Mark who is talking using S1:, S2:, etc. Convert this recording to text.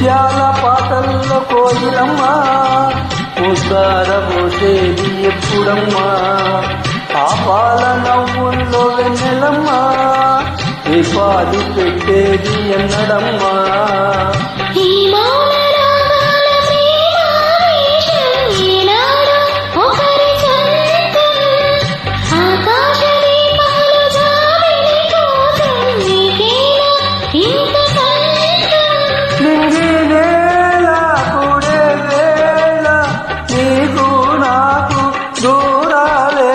S1: ముత్యాల పాటల్లో కోయిలమ్మా ఉసార పోసేది ఎప్పుడమ్మా. ఆ నవ్వుల్లో వెన్నెలమ్మా ఈ పాలు పెట్టేది ఎన్నడమ్మా.